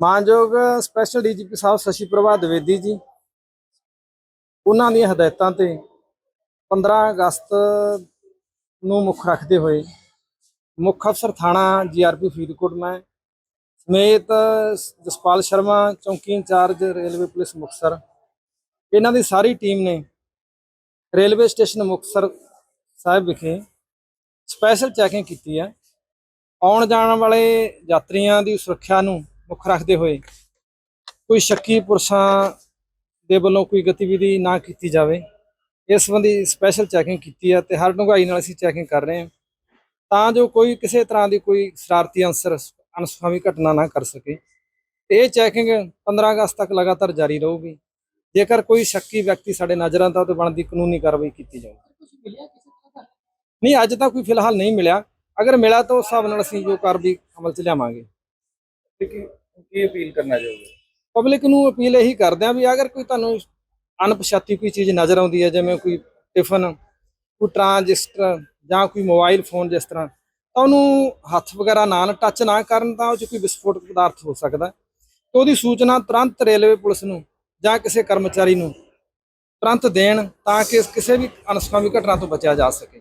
ਮਾਨਯੋਗ special DGP ਸਾਹਿਬ ਸਸ਼ੀ ਪ੍ਰਭਾ ਦਵੇਦੀ ਜੀ, ਉਹਨਾਂ ਦੀਆਂ ਹਦਾਇਤਾਂ ਤੇ 15 ਅਗਸਤ ਨੂੰ ਮੁੱਖ ਰੱਖਦੇ ਹੋਏ ਮੁੱਖ ਅਫਸਰ ਥਾਣਾ ਜੀਆਰਪੀ ਫਰੀਦਕੋਟ ਮੈਂ, ਸਮੇਤ ਜਸਪਾਲ ਸ਼ਰਮਾ, ਚੌਂਕੀ ਇੰਚਾਰਜ ਰੇਲਵੇ ਪੁਲਿਸ ਮੁਕਸਰ ਇਹਨਾਂ ਦੀ ਸਾਰੀ ਟੀਮ ਨੇ ਰੇਲਵੇ ਸਟੇਸ਼ਨ ਮੁਕਸਰ ਸਾਹਿਬ ਵਿਖੇ ਸਪੈਸ਼ਲ ਚੈਕਿੰਗ ਕੀਤੀ ਹੈ। ਆਉਣ ਜਾਣ ਵਾਲੇ ਯਾਤਰੀਆਂ ਦੀ ਸੁਰੱਖਿਆ ਨੂੰ ਮੁੱਖ ਰੱਖਦੇ ਹੋਏ ਕੋਈ ਸ਼ੱਕੀ ਪੁਰਸ਼ਾਂ ਦੇ ਵੱਲੋਂ ਕੋਈ ਗਤੀਵਿਧੀ ਨਾ ਕੀਤੀ ਜਾਵੇ। ਇਸ ਸੰਬੰਧੀ ਸਪੈਸ਼ਲ ਚੈਕਿੰਗ ਕੀਤੀ ਹੈ ਤੇ ਹਰ ਡੂੰਘਾਈ ਨਾਲ ਅਸੀਂ ਚੈਕਿੰਗ ਕਰ ਰਹੇ ਹਾਂ। ਤਾਂ ਜੋ ਕੋਈ ਕਿਸੇ ਤਰ੍ਹਾਂ ਦੀ ਕੋਈ ਸ਼ਰਾਰਤੀ ਅੰਸਰ ਅਨਸੁਖਾਵੀ ਘਟਨਾ ਨਾ ਕਰ ਸਕੇ। ਇਹ ਚੈਕਿੰਗ 15 ਅਗਸਤ ਤੱਕ ਲਗਾਤਾਰ ਜਾਰੀ ਰਹੂਗੀ। ਜੇਕਰ ਕੋਈ ਸ਼ੱਕੀ ਵਿਅਕਤੀ ਸਾਡੇ ਨਜ਼ਰਾਂ ਤਾਂ ਤੇ ਬਣਦੀ ਕਾਨੂੰਨੀ ਕਾਰਵਾਈ ਕੀਤੀ ਜਾਊਗੀ ਨਹੀਂ, ਅੱਜ ਤਾਂ ਕੋਈ ਫਿਲਹਾਲ ਨਹੀਂ ਮਿਲਿਆ। ਅਗਰ ਮਿਲਿਆ ਤਾਂ ਉਸ ਹਿਸਾਬ ਨਾਲ ਅਸੀਂ ਜੋ ਕਾਰਵਾਈ ਅਮਲ 'ਚ ਲਿਆਵਾਂਗੇ। ਕੀ ਅਪੀਲ ਕਰਨਾ ਚਾਹੋਗੇ? ਪਬਲਿਕ ਨੂੰ ਅਪੀਲ ਇਹੀ ਕਰਦੇ ਆ ਵੀ ਅਗਰ ਕੋਈ ਤੁਹਾਨੂੰ ਅਣਪਛਾਤੀ ਕੋਈ ਚੀਜ਼ ਨਜ਼ਰ ਆਉਂਦੀ ਹੈ, ਜਿਵੇਂ ਕੋਈ ਟਿਫਨ ਕੋਈ ਟ੍ਰਾਂਜਿਸਟਰ ਜਾਂ ਕੋਈ ਮੋਬਾਈਲ ਫੋਨ ਜਿਸ ਤਰ੍ਹਾਂ, ਤਾਂ ਉਹਨੂੰ ਹੱਥ ਵਗੈਰਾ ਨਾਲ ਟੱਚ ਨਾ ਕਰਨ ਤਾਂ ਉਹ 'ਚ ਕੋਈ ਵਿਸਫੋਟਕ ਪਦਾਰਥ ਹੋ ਸਕਦਾ ਤੇ ਉਹਦੀ ਸੂਚਨਾ ਤੁਰੰਤ ਰੇਲਵੇ ਪੁਲਿਸ ਨੂੰ ਜਾਂ ਕਿਸੇ ਕਰਮਚਾਰੀ ਨੂੰ ਤੁਰੰਤ ਦੇਣ ਤਾਂ ਕਿ ਕਿਸੇ ਵੀ ਅਨਸਕਾਮੀ ਘਟਨਾ ਤੋਂ ਬਚਿਆ ਜਾ ਸਕੇ।